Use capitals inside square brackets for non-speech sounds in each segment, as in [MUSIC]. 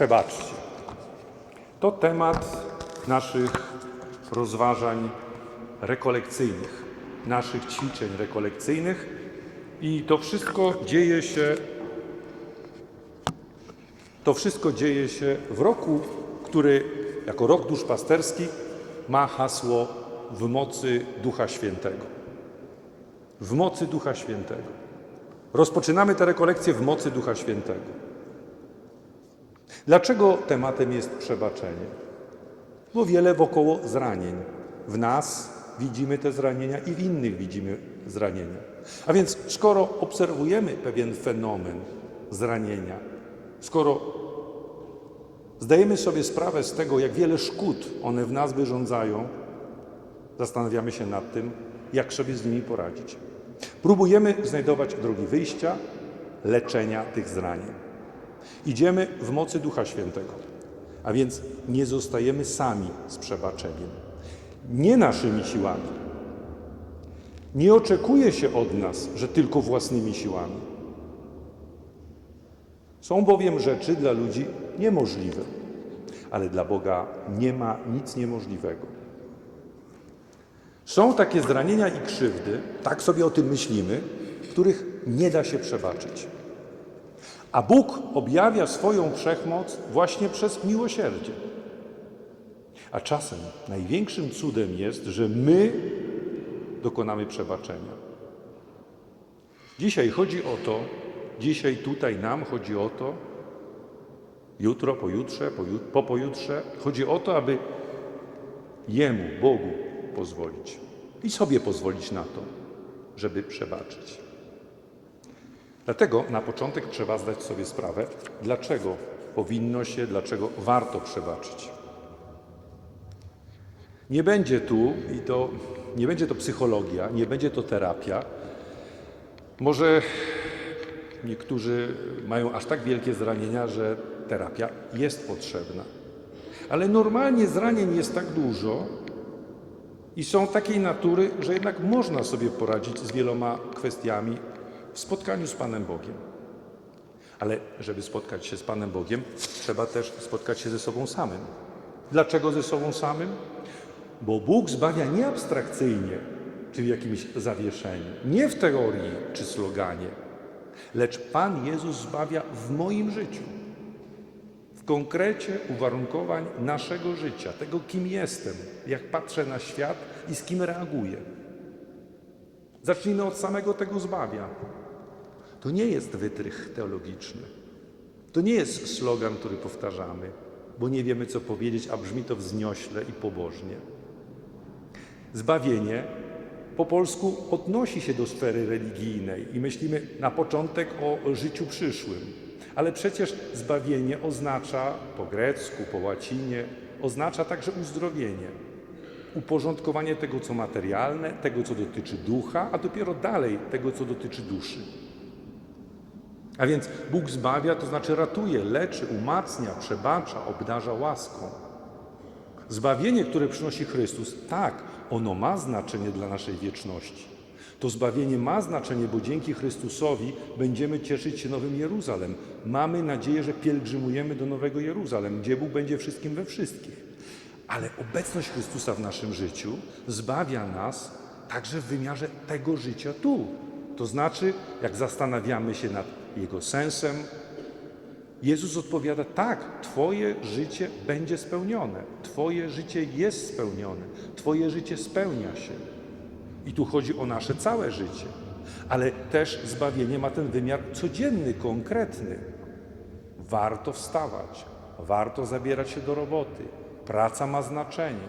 Przebaczcie. To temat naszych rozważań rekolekcyjnych, naszych ćwiczeń rekolekcyjnych i to wszystko dzieje się to wszystko dzieje się w roku, który jako rok duszpasterski ma hasło w mocy Ducha Świętego. W mocy Ducha Świętego. Rozpoczynamy tę rekolekcję w mocy Ducha Świętego. Dlaczego tematem jest przebaczenie? Bo wiele wokoło zranień. W nas widzimy te zranienia i w innych widzimy zranienia. A więc skoro obserwujemy pewien fenomen zranienia, skoro zdajemy sobie sprawę z tego, jak wiele szkód one w nas wyrządzają, zastanawiamy się nad tym, jak sobie z nimi poradzić. Próbujemy znajdować drogi wyjścia, leczenia tych zranień. Idziemy w mocy Ducha Świętego, a więc nie zostajemy sami z przebaczeniem. Nie naszymi siłami. Nie oczekuje się od nas, że tylko własnymi siłami. Są bowiem rzeczy dla ludzi niemożliwe, ale dla Boga nie ma nic niemożliwego. Są takie zranienia i krzywdy, tak sobie o tym myślimy, których nie da się przebaczyć. A Bóg objawia swoją wszechmoc właśnie przez miłosierdzie. A czasem największym cudem jest, że my dokonamy przebaczenia. Dzisiaj chodzi o to, dzisiaj tutaj nam chodzi o to, jutro, pojutrze, poju- po pojutrze, chodzi o to, aby Jemu, Bogu pozwolić i sobie pozwolić na to, żeby przebaczyć. Dlatego na początek trzeba zdać sobie sprawę, dlaczego powinno się, dlaczego warto przebaczyć. Nie będzie tu, i to nie będzie to psychologia, nie będzie to terapia. Może niektórzy mają aż tak wielkie zranienia, że terapia jest potrzebna. Ale normalnie zranień jest tak dużo i są takiej natury, że jednak można sobie poradzić z wieloma kwestiami w spotkaniu z Panem Bogiem. Ale żeby spotkać się z Panem Bogiem, trzeba też spotkać się ze sobą samym. Dlaczego ze sobą samym? Bo Bóg zbawia nie abstrakcyjnie, czy w jakimś zawieszeniu, nie w teorii czy sloganie, lecz Pan Jezus zbawia w moim życiu, w konkrecie uwarunkowań naszego życia, tego kim jestem, jak patrzę na świat i z kim reaguję. Zacznijmy od samego tego zbawia. To nie jest wytrych teologiczny. To nie jest slogan, który powtarzamy, bo nie wiemy, co powiedzieć, a brzmi to wzniośle i pobożnie. Zbawienie po polsku odnosi się do sfery religijnej i myślimy na początek o życiu przyszłym. Ale przecież zbawienie oznacza po grecku, po łacinie, oznacza także uzdrowienie. Uporządkowanie tego, co materialne, tego, co dotyczy ducha, a dopiero dalej tego, co dotyczy duszy. A więc Bóg zbawia, to znaczy ratuje, leczy, umacnia, przebacza, obdarza łaską. Zbawienie, które przynosi Chrystus, tak, ono ma znaczenie dla naszej wieczności. To zbawienie ma znaczenie, bo dzięki Chrystusowi będziemy cieszyć się Nowym Jeruzalem. Mamy nadzieję, że pielgrzymujemy do Nowego Jeruzalem, gdzie Bóg będzie wszystkim we wszystkich. Ale obecność Chrystusa w naszym życiu zbawia nas także w wymiarze tego życia tu. To znaczy, jak zastanawiamy się nad Jego sensem, Jezus odpowiada: Tak, Twoje życie będzie spełnione. Twoje życie jest spełnione. Twoje życie spełnia się. I tu chodzi o nasze całe życie. Ale też zbawienie ma ten wymiar codzienny, konkretny. Warto wstawać, warto zabierać się do roboty. Praca ma znaczenie.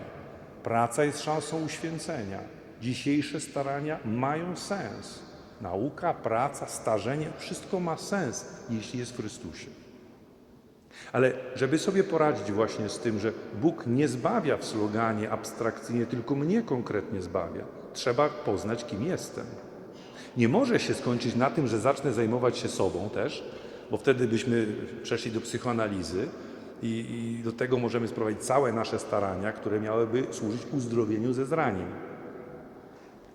Praca jest szansą uświęcenia. Dzisiejsze starania mają sens. Nauka, praca, starzenie wszystko ma sens, jeśli jest w Chrystusie. Ale żeby sobie poradzić właśnie z tym, że Bóg nie zbawia w sloganie abstrakcyjnie, tylko mnie konkretnie zbawia, trzeba poznać, kim jestem. Nie może się skończyć na tym, że zacznę zajmować się sobą też, bo wtedy byśmy przeszli do psychoanalizy i, i do tego możemy sprowadzić całe nasze starania, które miałyby służyć uzdrowieniu ze zranień.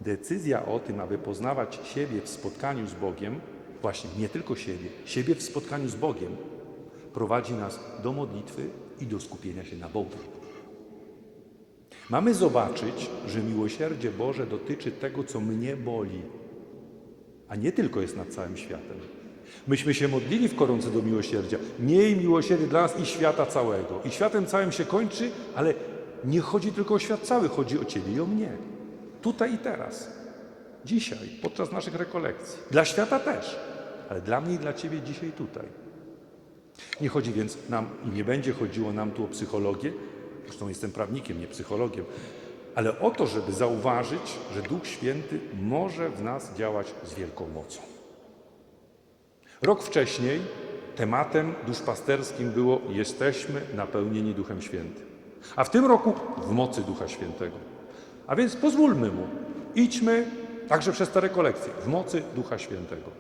Decyzja o tym, aby poznawać siebie w spotkaniu z Bogiem, właśnie nie tylko siebie, siebie w spotkaniu z Bogiem, prowadzi nas do modlitwy i do skupienia się na Bogu. Mamy zobaczyć, że miłosierdzie Boże dotyczy tego, co mnie boli, a nie tylko jest nad całym światem. Myśmy się modlili w koronce do miłosierdzia. Miej miłosierdzie dla nas i świata całego. I światem całym się kończy, ale nie chodzi tylko o świat cały, chodzi o Ciebie i o mnie. Tutaj i teraz. Dzisiaj, podczas naszych rekolekcji. Dla świata też, ale dla mnie i dla Ciebie dzisiaj tutaj. Nie chodzi więc nam i nie będzie chodziło nam tu o psychologię, zresztą jestem prawnikiem, nie psychologiem, ale o to, żeby zauważyć, że Duch Święty może w nas działać z wielką mocą. Rok wcześniej tematem duszpasterskim było jesteśmy napełnieni Duchem Świętym. A w tym roku w mocy Ducha Świętego. A więc pozwólmy Mu. Idźmy także przez te rekolekcje w mocy Ducha Świętego.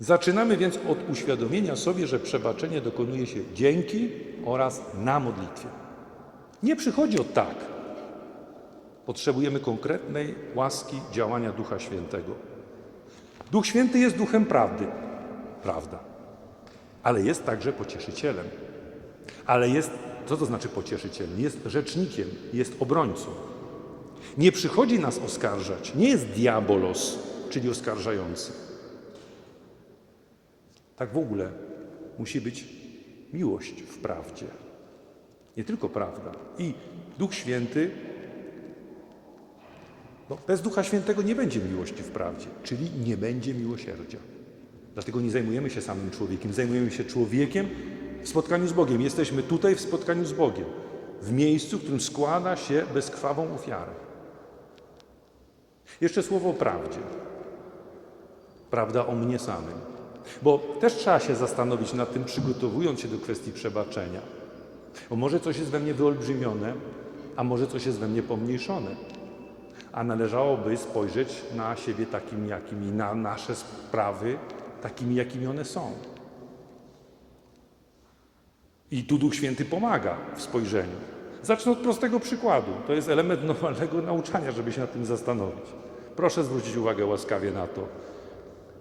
Zaczynamy więc od uświadomienia sobie, że przebaczenie dokonuje się dzięki oraz na modlitwie. Nie przychodzi od tak. Potrzebujemy konkretnej łaski działania Ducha Świętego. Duch Święty jest duchem prawdy. Prawda. Ale jest także pocieszycielem. Ale jest, co to znaczy pocieszycielem? Jest rzecznikiem, jest obrońcą. Nie przychodzi nas oskarżać, nie jest diabolos, czyli oskarżający. Tak w ogóle musi być miłość w prawdzie. Nie tylko prawda. I Duch Święty, no, bez Ducha Świętego nie będzie miłości w prawdzie, czyli nie będzie miłosierdzia. Dlatego nie zajmujemy się samym człowiekiem, zajmujemy się człowiekiem w spotkaniu z Bogiem. Jesteśmy tutaj w spotkaniu z Bogiem, w miejscu, w którym składa się bezkrwawą ofiarę. Jeszcze słowo o prawdzie. Prawda o mnie samym. Bo też trzeba się zastanowić nad tym, przygotowując się do kwestii przebaczenia. Bo może coś jest we mnie wyolbrzymione, a może coś jest we mnie pomniejszone. A należałoby spojrzeć na siebie takimi, jakimi, na nasze sprawy, takimi, jakimi one są. I tu Duch Święty pomaga w spojrzeniu. Zacznę od prostego przykładu. To jest element normalnego nauczania, żeby się nad tym zastanowić. Proszę zwrócić uwagę łaskawie na to.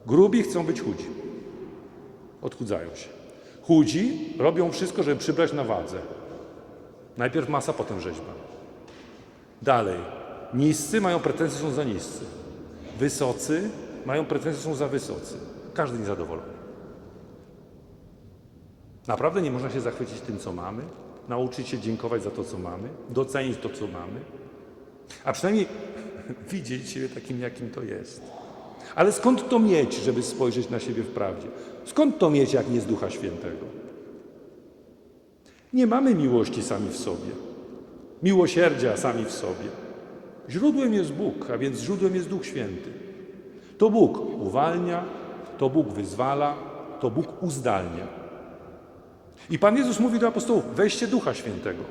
Grubi chcą być chudzi. Odchudzają się. Chudzi robią wszystko, żeby przybrać na wadze. Najpierw masa, potem rzeźba. Dalej. Niscy mają pretensje, są za niscy. Wysocy mają pretensje, są za wysocy. Każdy niezadowolony. Naprawdę nie można się zachwycić tym, co mamy, nauczyć się dziękować za to, co mamy, docenić to, co mamy, a przynajmniej [LAUGHS] widzieć siebie takim, jakim to jest. Ale skąd to mieć, żeby spojrzeć na siebie w prawdzie? Skąd to mieć, jak nie z Ducha Świętego? Nie mamy miłości sami w sobie, miłosierdzia sami w sobie. Źródłem jest Bóg, a więc źródłem jest Duch Święty. To Bóg uwalnia, to Bóg wyzwala, to Bóg uzdalnia. I Pan Jezus mówi do apostołów: weźcie Ducha Świętego.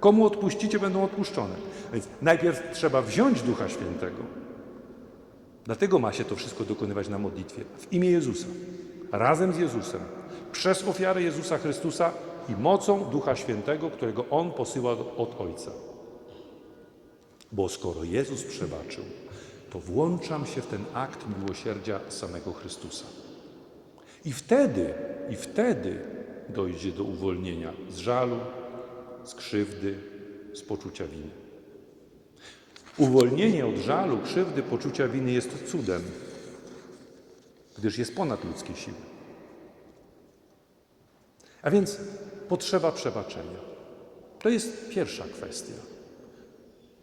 Komu odpuścicie, będą odpuszczone. Więc najpierw trzeba wziąć Ducha Świętego. Dlatego ma się to wszystko dokonywać na modlitwie. W imię Jezusa, razem z Jezusem, przez ofiarę Jezusa Chrystusa i mocą Ducha Świętego, którego On posyła od Ojca. Bo skoro Jezus przebaczył, to włączam się w ten akt miłosierdzia samego Chrystusa. I wtedy, i wtedy dojdzie do uwolnienia z żalu, z krzywdy, z poczucia winy. Uwolnienie od żalu, krzywdy, poczucia winy jest cudem, gdyż jest ponad ludzkie siły. A więc potrzeba przebaczenia. To jest pierwsza kwestia.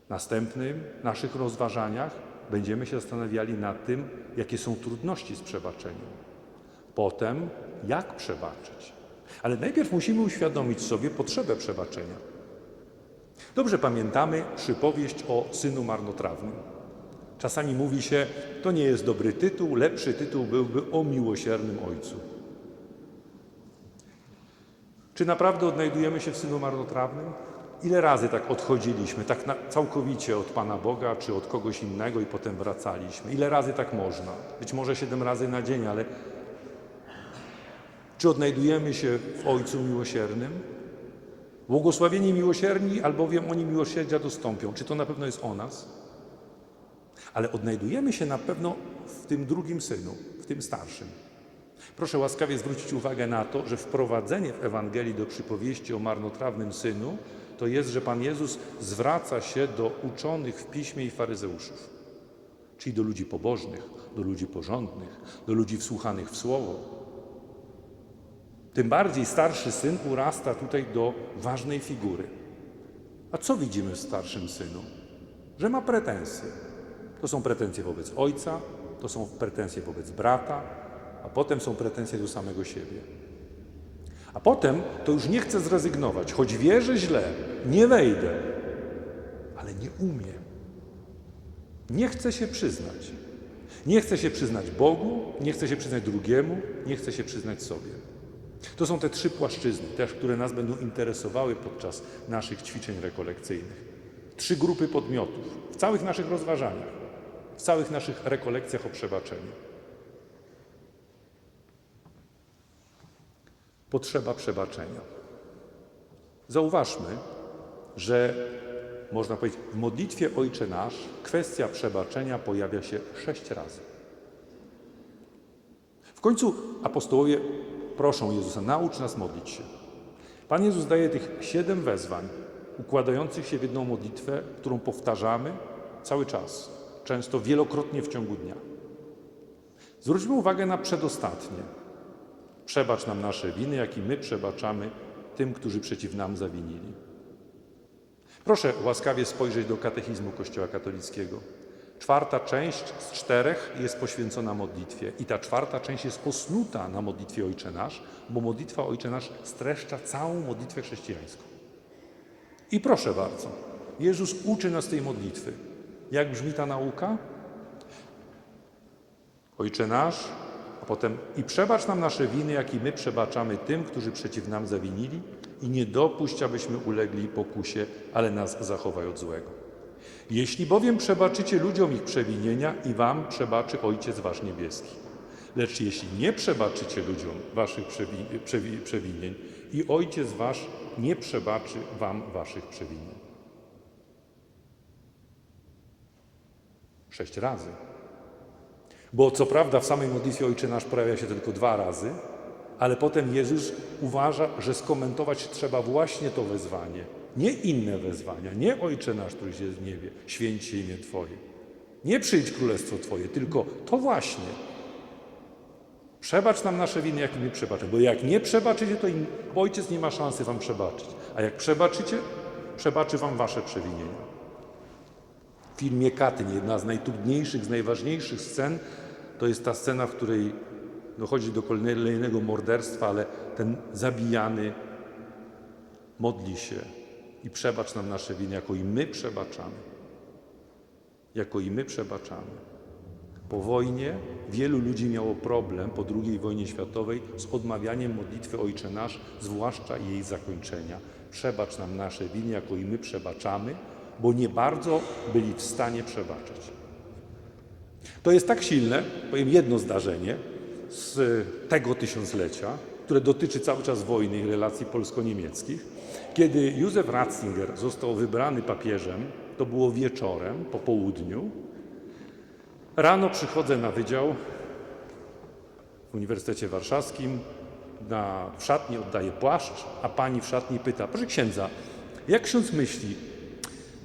Następnym naszych rozważaniach będziemy się zastanawiali nad tym, jakie są trudności z przebaczeniem. Potem, jak przebaczyć. Ale najpierw musimy uświadomić sobie potrzebę przebaczenia. Dobrze pamiętamy przypowieść o synu marnotrawnym. Czasami mówi się, to nie jest dobry tytuł, lepszy tytuł byłby o miłosiernym ojcu. Czy naprawdę odnajdujemy się w synu marnotrawnym? Ile razy tak odchodziliśmy, tak na, całkowicie od Pana Boga czy od kogoś innego i potem wracaliśmy? Ile razy tak można? Być może siedem razy na dzień, ale czy odnajdujemy się w Ojcu Miłosiernym? Błogosławieni miłosierni, albowiem oni miłosierdzia dostąpią. Czy to na pewno jest o nas? Ale odnajdujemy się na pewno w tym drugim synu, w tym starszym. Proszę łaskawie zwrócić uwagę na to, że wprowadzenie w Ewangelii do przypowieści o marnotrawnym synu to jest, że Pan Jezus zwraca się do uczonych w piśmie i faryzeuszów, czyli do ludzi pobożnych, do ludzi porządnych, do ludzi wsłuchanych w słowo. Tym bardziej starszy syn urasta tutaj do ważnej figury. A co widzimy w starszym synu? Że ma pretensje. To są pretensje wobec ojca, to są pretensje wobec brata, a potem są pretensje do samego siebie. A potem to już nie chce zrezygnować, choć wie, że źle, nie wejdę, ale nie umie. Nie chce się przyznać. Nie chce się przyznać Bogu, nie chce się przyznać drugiemu, nie chce się przyznać sobie. To są te trzy płaszczyzny, też, które nas będą interesowały podczas naszych ćwiczeń rekolekcyjnych. Trzy grupy podmiotów w całych naszych rozważaniach, w całych naszych rekolekcjach o przebaczeniu. Potrzeba przebaczenia. Zauważmy, że można powiedzieć, w modlitwie Ojcze Nasz kwestia przebaczenia pojawia się sześć razy. W końcu apostołowie proszą Jezusa, naucz nas modlić się. Pan Jezus daje tych siedem wezwań, układających się w jedną modlitwę, którą powtarzamy cały czas, często wielokrotnie w ciągu dnia. Zwróćmy uwagę na przedostatnie. Przebacz nam nasze winy, jak i my przebaczamy tym, którzy przeciw nam zawinili. Proszę łaskawie spojrzeć do katechizmu Kościoła katolickiego. Czwarta część z czterech jest poświęcona modlitwie i ta czwarta część jest posnuta na modlitwie Ojcze Nasz, bo modlitwa Ojcze Nasz streszcza całą modlitwę chrześcijańską. I proszę bardzo, Jezus uczy nas tej modlitwy. Jak brzmi ta nauka? Ojcze Nasz, a potem i przebacz nam nasze winy, jak i my przebaczamy tym, którzy przeciw nam zawinili i nie dopuść, abyśmy ulegli pokusie, ale nas zachowaj od złego. Jeśli bowiem przebaczycie ludziom ich przewinienia i wam przebaczy Ojciec Wasz Niebieski. Lecz jeśli nie przebaczycie ludziom waszych przewi- przewi- przewinień i Ojciec Wasz nie przebaczy wam waszych przewinień. Sześć razy. Bo co prawda w samej modlitwie Ojcze Nasz pojawia się tylko dwa razy, ale potem Jezus uważa, że skomentować trzeba właśnie to wezwanie, nie inne wezwania, nie Ojcze Nasz, któryś jest w niebie, święć się imię Twoje, nie przyjdź królestwo Twoje, tylko to właśnie. Przebacz nam nasze winy, jak my przebaczymy. Bo jak nie przebaczycie, to Ojciec nie ma szansy Wam przebaczyć. A jak przebaczycie, przebaczy Wam Wasze przewinienia. W filmie Katyn, jedna z najtrudniejszych, z najważniejszych scen, to jest ta scena, w której dochodzi do kolejnego morderstwa, ale ten zabijany modli się i przebacz nam nasze winy, jako i my przebaczamy. Jako i my przebaczamy. Po wojnie wielu ludzi miało problem po II wojnie światowej z odmawianiem modlitwy Ojcze Nasz, zwłaszcza jej zakończenia. Przebacz nam nasze winy, jako i my przebaczamy, bo nie bardzo byli w stanie przebaczyć. To jest tak silne, powiem jedno zdarzenie z tego tysiąclecia, które dotyczy cały czas wojny i relacji polsko-niemieckich. Kiedy Józef Ratzinger został wybrany papieżem, to było wieczorem, po południu. Rano przychodzę na wydział w Uniwersytecie Warszawskim, na, w szatni oddaję płaszcz, a pani w szatni pyta, proszę księdza, jak ksiądz myśli,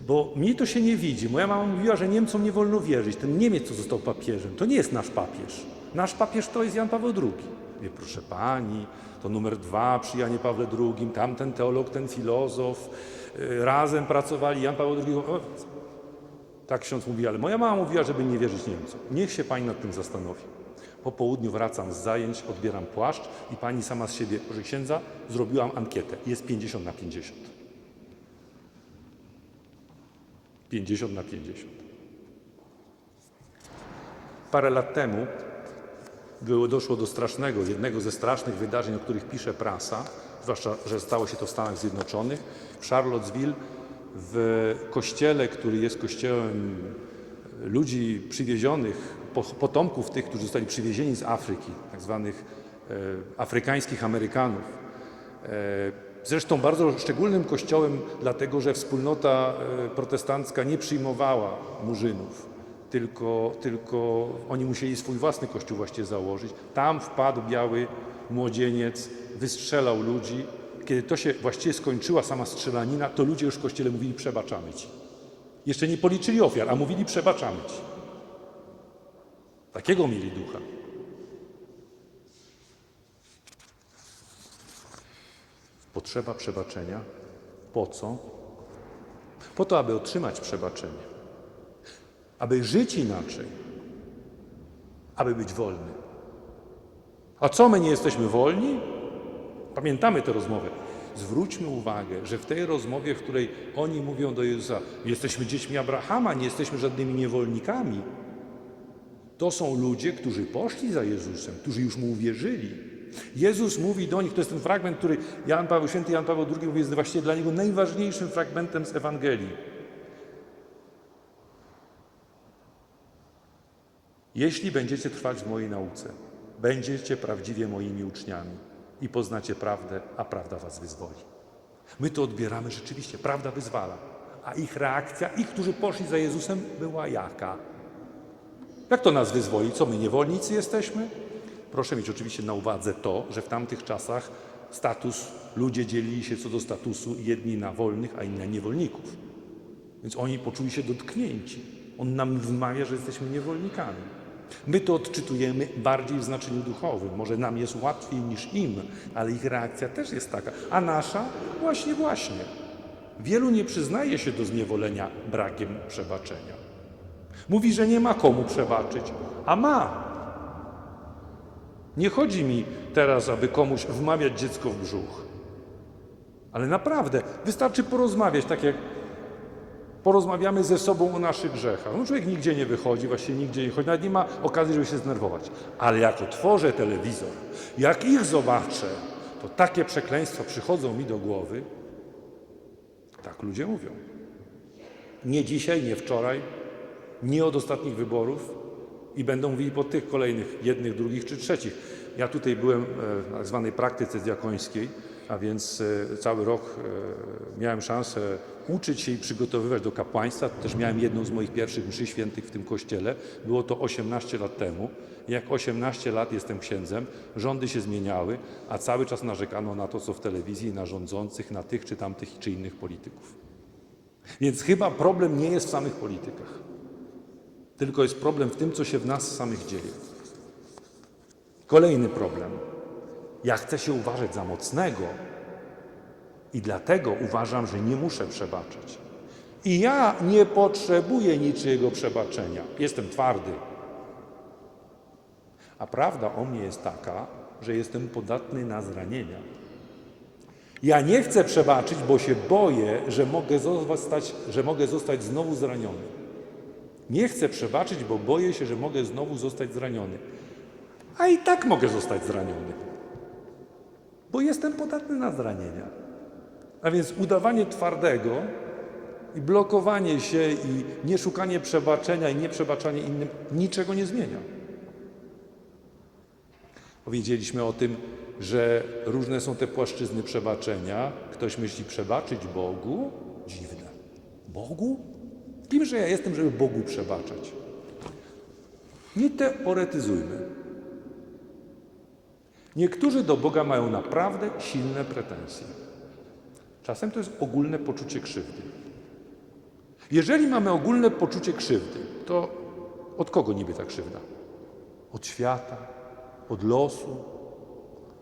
bo mi to się nie widzi. Moja mama mówiła, że Niemcom nie wolno wierzyć. Ten Niemiec, co został papieżem, to nie jest nasz papież. Nasz papież to jest Jan Paweł II. Wie, proszę pani, to numer dwa przy Janie Pawle II, tamten teolog, ten filozof, y, razem pracowali, Jan Paweł II. O, tak ksiądz mówi, ale moja mama mówiła, żeby nie wierzyć Niemcom. Niech się pani nad tym zastanowi. Po południu wracam z zajęć, odbieram płaszcz i pani sama z siebie, proszę księdza, zrobiłam ankietę. Jest 50 na 50. 50 na 50. Parę lat temu było, doszło do strasznego, jednego ze strasznych wydarzeń, o których pisze prasa, zwłaszcza, że stało się to w Stanach Zjednoczonych. W Charlottesville, w kościele, który jest kościołem ludzi przywiezionych, po- potomków tych, którzy zostali przywiezieni z Afryki, tak zwanych e, afrykańskich Amerykanów. E, Zresztą bardzo szczególnym kościołem, dlatego że wspólnota e, protestancka nie przyjmowała murzynów. Tylko, tylko oni musieli swój własny kościół właściwie założyć. Tam wpadł biały młodzieniec, wystrzelał ludzi. Kiedy to się właściwie skończyła sama strzelanina, to ludzie już w kościele mówili przebaczamy ci. Jeszcze nie policzyli ofiar, a mówili przebaczamy ci. Takiego mieli ducha. Potrzeba przebaczenia. Po co? Po to, aby otrzymać przebaczenie. Aby żyć inaczej. Aby być wolny. A co my nie jesteśmy wolni? Pamiętamy tę rozmowę. Zwróćmy uwagę, że w tej rozmowie, w której oni mówią do Jezusa, jesteśmy dziećmi Abrahama, nie jesteśmy żadnymi niewolnikami, to są ludzie, którzy poszli za Jezusem, którzy już mu uwierzyli. Jezus mówi do nich, to jest ten fragment, który Jan Paweł, święty Jan Paweł II mówi, jest właściwie dla niego najważniejszym fragmentem z Ewangelii. Jeśli będziecie trwać w mojej nauce, będziecie prawdziwie moimi uczniami i poznacie prawdę, a prawda was wyzwoli. My to odbieramy rzeczywiście, prawda wyzwala. A ich reakcja, ich, którzy poszli za Jezusem, była jaka? Jak to nas wyzwoli? Co my niewolnicy jesteśmy? Proszę mieć oczywiście na uwadze to, że w tamtych czasach status, ludzie dzielili się co do statusu jedni na wolnych, a inni na niewolników. Więc oni poczuli się dotknięci. On nam wmawia, że jesteśmy niewolnikami. My to odczytujemy bardziej w znaczeniu duchowym. Może nam jest łatwiej niż im, ale ich reakcja też jest taka. A nasza? Właśnie, właśnie. Wielu nie przyznaje się do zniewolenia brakiem przebaczenia. Mówi, że nie ma komu przebaczyć, a ma. Nie chodzi mi teraz, aby komuś wmawiać dziecko w brzuch. Ale naprawdę, wystarczy porozmawiać, tak jak porozmawiamy ze sobą o naszych grzechach. No człowiek nigdzie nie wychodzi, właściwie nigdzie nie chodzi, nawet nie ma okazji, żeby się zdenerwować. Ale jak otworzę telewizor, jak ich zobaczę, to takie przekleństwa przychodzą mi do głowy. Tak ludzie mówią. Nie dzisiaj, nie wczoraj, nie od ostatnich wyborów i będą mówili po tych kolejnych, jednych, drugich czy trzecich. Ja tutaj byłem e, w tak zwanej praktyce diakońskiej, a więc e, cały rok e, miałem szansę uczyć się i przygotowywać do kapłaństwa. Też miałem jedną z moich pierwszych mszy świętych w tym kościele. Było to 18 lat temu. Jak 18 lat jestem księdzem, rządy się zmieniały, a cały czas narzekano na to, co w telewizji, na rządzących, na tych czy tamtych czy innych polityków. Więc chyba problem nie jest w samych politykach, tylko jest problem w tym, co się w nas samych dzieje. Kolejny problem. Ja chcę się uważać za mocnego i dlatego uważam, że nie muszę przebaczać. I ja nie potrzebuję niczyjego przebaczenia. Jestem twardy. A prawda o mnie jest taka, że jestem podatny na zranienia. Ja nie chcę przebaczyć, bo się boję, że mogę zostać, że mogę zostać znowu zraniony. Nie chcę przebaczyć, bo boję się, że mogę znowu zostać zraniony. A i tak mogę zostać zraniony, bo jestem podatny na zranienia. A więc udawanie twardego i blokowanie się i nieszukanie przebaczenia i nieprzebaczanie innym niczego nie zmienia. Powiedzieliśmy o tym, że różne są te płaszczyzny przebaczenia. Ktoś myśli przebaczyć Bogu? Dziwne. Bogu? Kimże ja jestem, żeby Bogu przebaczać? Nie teoretyzujmy. Niektórzy do Boga mają naprawdę silne pretensje. Czasem to jest ogólne poczucie krzywdy. Jeżeli mamy ogólne poczucie krzywdy, to od kogo niby ta krzywda? Od świata, od losu.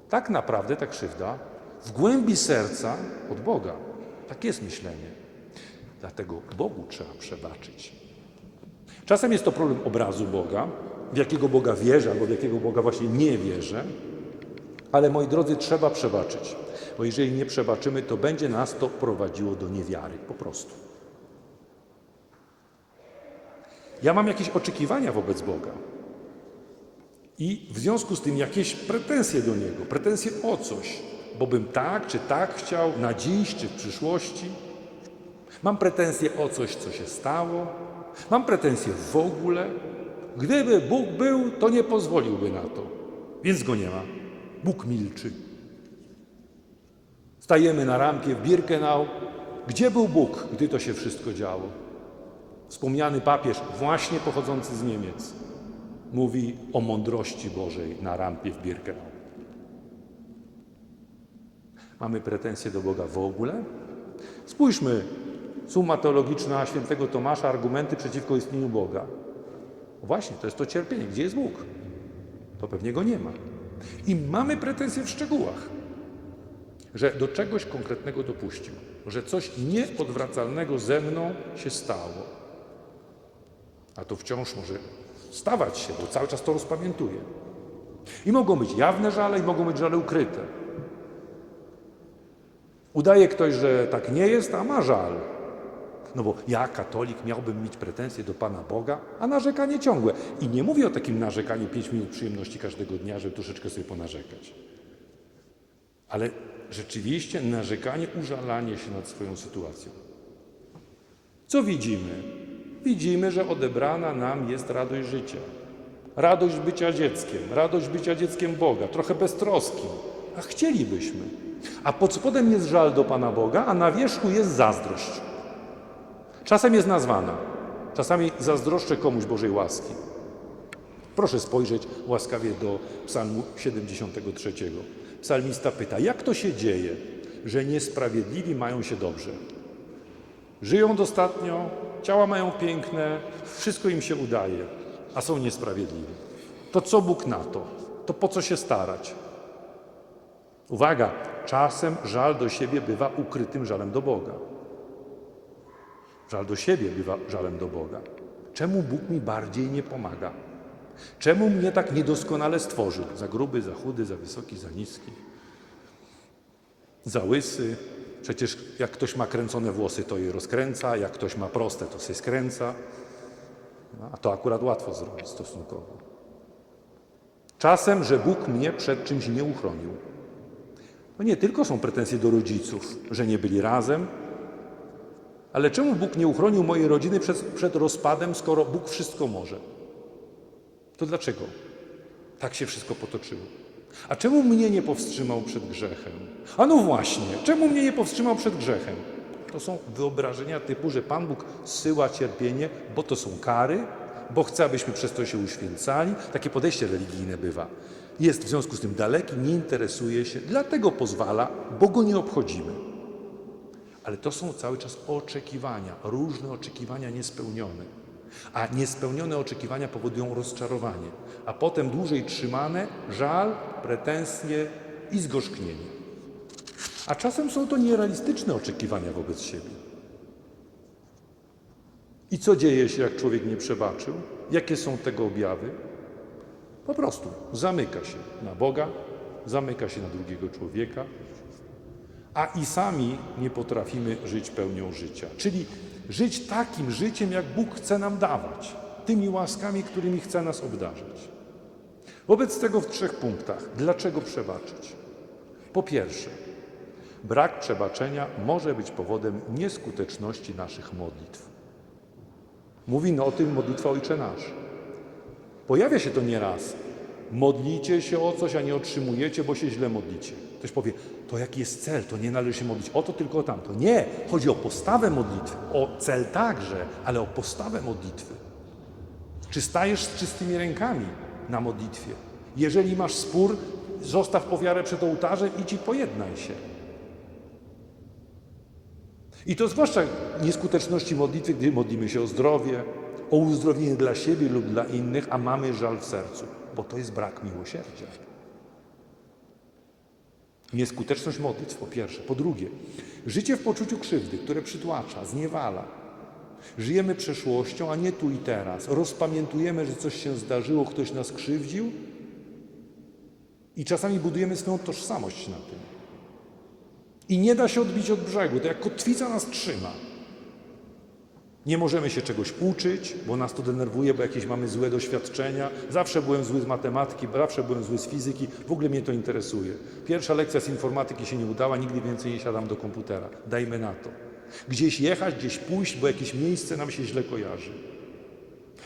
Tak naprawdę ta krzywda w głębi serca od Boga. Tak jest myślenie. Dlatego Bogu trzeba przebaczyć. Czasem jest to problem obrazu Boga, w jakiego Boga wierzę albo w jakiego Boga właśnie nie wierzę. Ale moi drodzy, trzeba przebaczyć, bo jeżeli nie przebaczymy, to będzie nas to prowadziło do niewiary, po prostu. Ja mam jakieś oczekiwania wobec Boga i w związku z tym jakieś pretensje do Niego, pretensje o coś, bo bym tak czy tak chciał na dziś czy w przyszłości. Mam pretensje o coś, co się stało. Mam pretensje w ogóle. Gdyby Bóg był, to nie pozwoliłby na to, więc go nie ma. Bóg milczy. Stajemy na rampie w Birkenau. Gdzie był Bóg, gdy to się wszystko działo? Wspomniany papież, właśnie pochodzący z Niemiec, mówi o mądrości Bożej na rampie w Birkenau. Mamy pretensje do Boga w ogóle? Spójrzmy, summa teologiczna świętego Tomasza, argumenty przeciwko istnieniu Boga. Właśnie, to jest to cierpienie. Gdzie jest Bóg? To pewnie go nie ma. I mamy pretensje w szczegółach, że do czegoś konkretnego dopuścił, że coś nieodwracalnego ze mną się stało. A to wciąż może stawać się, bo cały czas to rozpamiętuje. I mogą być jawne żale, i mogą być żale ukryte. Udaje ktoś, że tak nie jest, a ma żal. No bo ja, katolik, miałbym mieć pretensje do Pana Boga, a narzekanie ciągłe. I nie mówię o takim narzekaniu 5 minut przyjemności każdego dnia, żeby troszeczkę sobie ponarzekać. Ale rzeczywiście narzekanie, użalanie się nad swoją sytuacją. Co widzimy? Widzimy, że odebrana nam jest radość życia. Radość bycia dzieckiem, radość bycia dzieckiem Boga, trochę beztroskim. A chcielibyśmy. A pod spodem jest żal do Pana Boga, a na wierzchu jest zazdrość. Czasem jest nazwana. Czasami zazdroszczę komuś Bożej łaski. Proszę spojrzeć łaskawie do Psalmu 73. Psalmista pyta: Jak to się dzieje, że niesprawiedliwi mają się dobrze? Żyją dostatnio, ciała mają piękne, wszystko im się udaje, a są niesprawiedliwi. To co Bóg na to? To po co się starać? Uwaga, czasem żal do siebie bywa ukrytym żalem do Boga. Żal do siebie bywa żalem do Boga. Czemu Bóg mi bardziej nie pomaga? Czemu mnie tak niedoskonale stworzył? Za gruby, za chudy, za wysoki, za niski, za łysy. Przecież jak ktoś ma kręcone włosy, to je rozkręca, jak ktoś ma proste, to się skręca. No, a to akurat łatwo zrobić stosunkowo. Czasem, że Bóg mnie przed czymś nie uchronił. To nie tylko są pretensje do rodziców, że nie byli razem, ale czemu Bóg nie uchronił mojej rodziny przed, przed rozpadem, skoro Bóg wszystko może? To dlaczego tak się wszystko potoczyło? A czemu mnie nie powstrzymał przed grzechem? A no właśnie, czemu mnie nie powstrzymał przed grzechem? To są wyobrażenia typu, że Pan Bóg zsyła cierpienie, bo to są kary, bo chce, abyśmy przez to się uświęcali. Takie podejście religijne bywa. Jest w związku z tym daleki, nie interesuje się, dlatego pozwala, bo go nie obchodzimy. Ale to są cały czas oczekiwania, różne oczekiwania niespełnione. A niespełnione oczekiwania powodują rozczarowanie, a potem dłużej trzymane żal, pretensje i zgorzknienie. A czasem są to nierealistyczne oczekiwania wobec siebie. I co dzieje się, jak człowiek nie przebaczył? Jakie są tego objawy? Po prostu zamyka się na Boga, zamyka się na drugiego człowieka, a i sami nie potrafimy żyć pełnią życia. Czyli żyć takim życiem, jak Bóg chce nam dawać, tymi łaskami, którymi chce nas obdarzać. Wobec tego w trzech punktach. Dlaczego przebaczyć? Po pierwsze, brak przebaczenia może być powodem nieskuteczności naszych modlitw. Mówi no o tym modlitwa Ojcze Nasz. Pojawia się to nieraz. Modlicie się o coś, a nie otrzymujecie, bo się źle modlicie. Ktoś powie, to jaki jest cel, to nie należy się modlić o to, tylko o tamto. Nie, chodzi o postawę modlitwy, o cel także, ale o postawę modlitwy. Czy stajesz z czystymi rękami na modlitwie? Jeżeli masz spór, zostaw ofiarę przed ołtarzem i ci pojednaj się. I to zwłaszcza nieskuteczności modlitwy, gdy modlimy się o zdrowie, o uzdrowienie dla siebie lub dla innych, a mamy żal w sercu, bo to jest brak miłosierdzia. Nieskuteczność modlitw, po pierwsze. Po drugie, życie w poczuciu krzywdy, które przytłacza, zniewala. Żyjemy przeszłością, a nie tu i teraz. Rozpamiętujemy, że coś się zdarzyło, ktoś nas krzywdził i czasami budujemy swoją tożsamość na tym. I nie da się odbić od brzegu, to jak kotwica nas trzyma. Nie możemy się czegoś uczyć, bo nas to denerwuje, bo jakieś mamy złe doświadczenia. Zawsze byłem zły z matematyki, zawsze byłem zły z fizyki, w ogóle mnie to interesuje. Pierwsza lekcja z informatyki się nie udała, nigdy więcej nie siadam do komputera. Dajmy na to. Gdzieś jechać, gdzieś pójść, bo jakieś miejsce nam się źle kojarzy.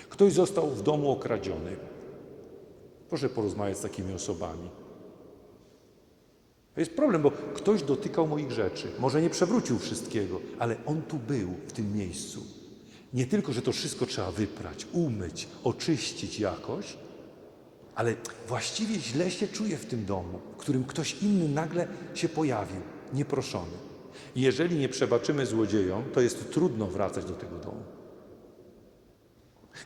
Ktoś został w domu okradziony. Proszę porozmawiać z takimi osobami. To jest problem, bo ktoś dotykał moich rzeczy. Może nie przewrócił wszystkiego, ale on tu był, w tym miejscu. Nie tylko, że to wszystko trzeba wyprać, umyć, oczyścić jakoś, ale właściwie źle się czuję w tym domu, w którym ktoś inny nagle się pojawił, nieproszony. Jeżeli nie przebaczymy złodziejom, to jest trudno wracać do tego domu.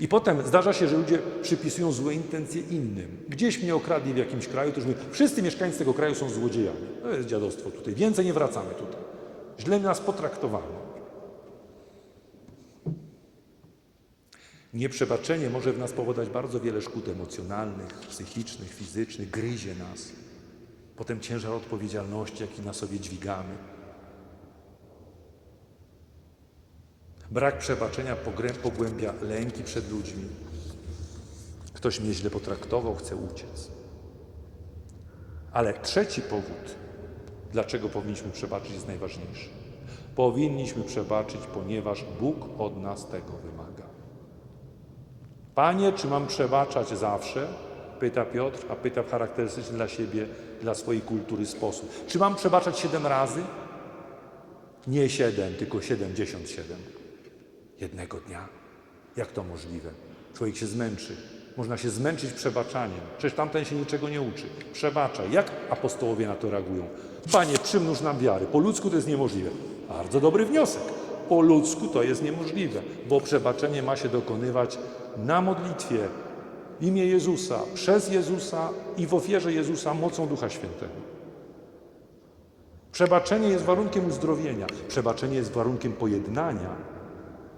I potem zdarza się, że ludzie przypisują złe intencje innym. Gdzieś mnie okradli w jakimś kraju, to już mówię, wszyscy mieszkańcy tego kraju są złodziejami. To jest dziadostwo tutaj. Więcej nie wracamy tutaj. Źle nas potraktowano. Nieprzebaczenie może w nas powodować bardzo wiele szkód emocjonalnych, psychicznych, fizycznych, gryzie nas. Potem ciężar odpowiedzialności, jaki na sobie dźwigamy. Brak przebaczenia pogłębia lęki przed ludźmi. Ktoś mnie źle potraktował, chce uciec. Ale trzeci powód, dlaczego powinniśmy przebaczyć, jest najważniejszy. Powinniśmy przebaczyć, ponieważ Bóg od nas tego wymaga. Panie, czy mam przebaczać zawsze? Pyta Piotr, a pyta w charakterystyczny dla siebie, dla swojej kultury sposób. Czy mam przebaczać siedem razy? Nie siedem, tylko siedemdziesiąt siedem. Jednego dnia. Jak to możliwe? Człowiek się zmęczy. Można się zmęczyć przebaczaniem. Przecież tamten się niczego nie uczy. Przebacza. Jak apostołowie na to reagują? Panie, przymnóż nam wiary. Po ludzku to jest niemożliwe. Bardzo dobry wniosek. Po ludzku to jest niemożliwe, bo przebaczenie ma się dokonywać na modlitwie, w imię Jezusa, przez Jezusa i w ofierze Jezusa mocą Ducha Świętego. Przebaczenie jest warunkiem uzdrowienia. Przebaczenie jest warunkiem pojednania.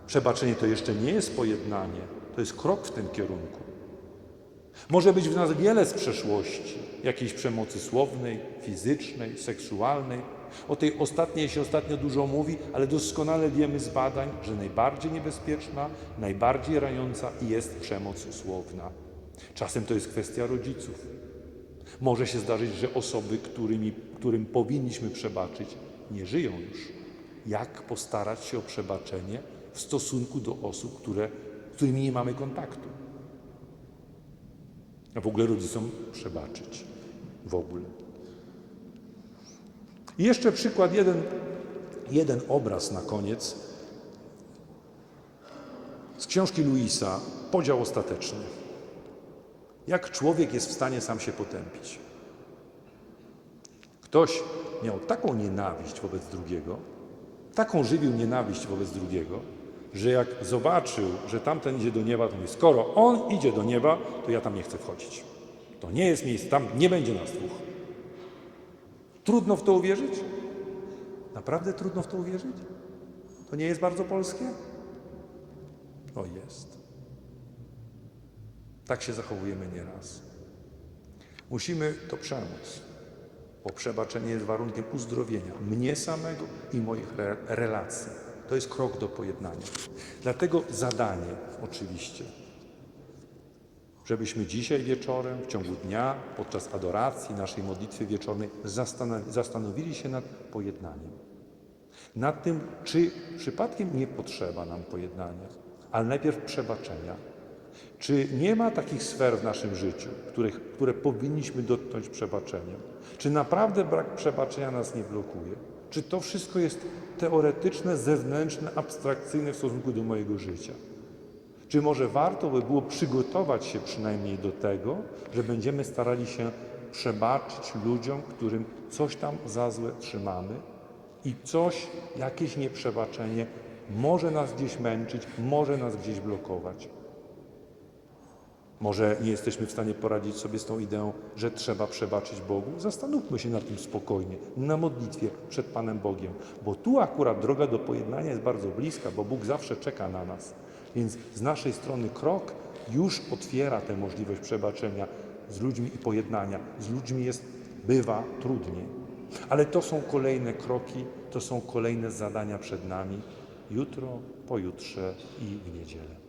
Przebaczenie to jeszcze nie jest pojednanie, to jest krok w tym kierunku. Może być w nas wiele z przeszłości, jakiejś przemocy słownej, fizycznej, seksualnej. O tej ostatniej się ostatnio dużo mówi, ale doskonale wiemy z badań, że najbardziej niebezpieczna, najbardziej raniąca jest przemoc słowna. Czasem to jest kwestia rodziców. Może się zdarzyć, że osoby, którymi, którym powinniśmy przebaczyć, nie żyją już. Jak postarać się o przebaczenie w stosunku do osób, które, którymi nie mamy kontaktu? A w ogóle rodzicom przebaczyć. W ogóle. I jeszcze przykład, jeden, jeden obraz na koniec z książki Luisa Podział ostateczny. Jak człowiek jest w stanie sam się potępić? Ktoś miał taką nienawiść wobec drugiego, taką żywił nienawiść wobec drugiego, że jak zobaczył, że tamten idzie do nieba, to mówi, skoro on idzie do nieba, to ja tam nie chcę wchodzić. To nie jest miejsce, tam nie będzie nas dwóch. Trudno w to uwierzyć? Naprawdę trudno w to uwierzyć? To nie jest bardzo polskie? O jest. Tak się zachowujemy nieraz. Musimy to przemóc, bo przebaczenie jest warunkiem uzdrowienia mnie samego i moich re relacji. To jest krok do pojednania. Dlatego zadanie, oczywiście, żebyśmy dzisiaj wieczorem, w ciągu dnia, podczas adoracji, naszej modlitwy wieczornej zastanowi- zastanowili się nad pojednaniem. Nad tym, czy przypadkiem nie potrzeba nam pojednania, ale najpierw przebaczenia. Czy nie ma takich sfer w naszym życiu, których, które powinniśmy dotknąć przebaczeniem? Czy naprawdę brak przebaczenia nas nie blokuje? Czy to wszystko jest teoretyczne, zewnętrzne, abstrakcyjne w stosunku do mojego życia? Czy może warto by było przygotować się przynajmniej do tego, że będziemy starali się przebaczyć ludziom, którym coś tam za złe trzymamy i coś, jakieś nieprzebaczenie może nas gdzieś męczyć, może nas gdzieś blokować? Może nie jesteśmy w stanie poradzić sobie z tą ideą, że trzeba przebaczyć Bogu? Zastanówmy się nad tym spokojnie, na modlitwie przed Panem Bogiem, bo tu akurat droga do pojednania jest bardzo bliska, bo Bóg zawsze czeka na nas. Więc z naszej strony krok już otwiera tę możliwość przebaczenia z ludźmi i pojednania. Z ludźmi jest, bywa trudniej. Ale to są kolejne kroki, to są kolejne zadania przed nami jutro, pojutrze i w niedzielę.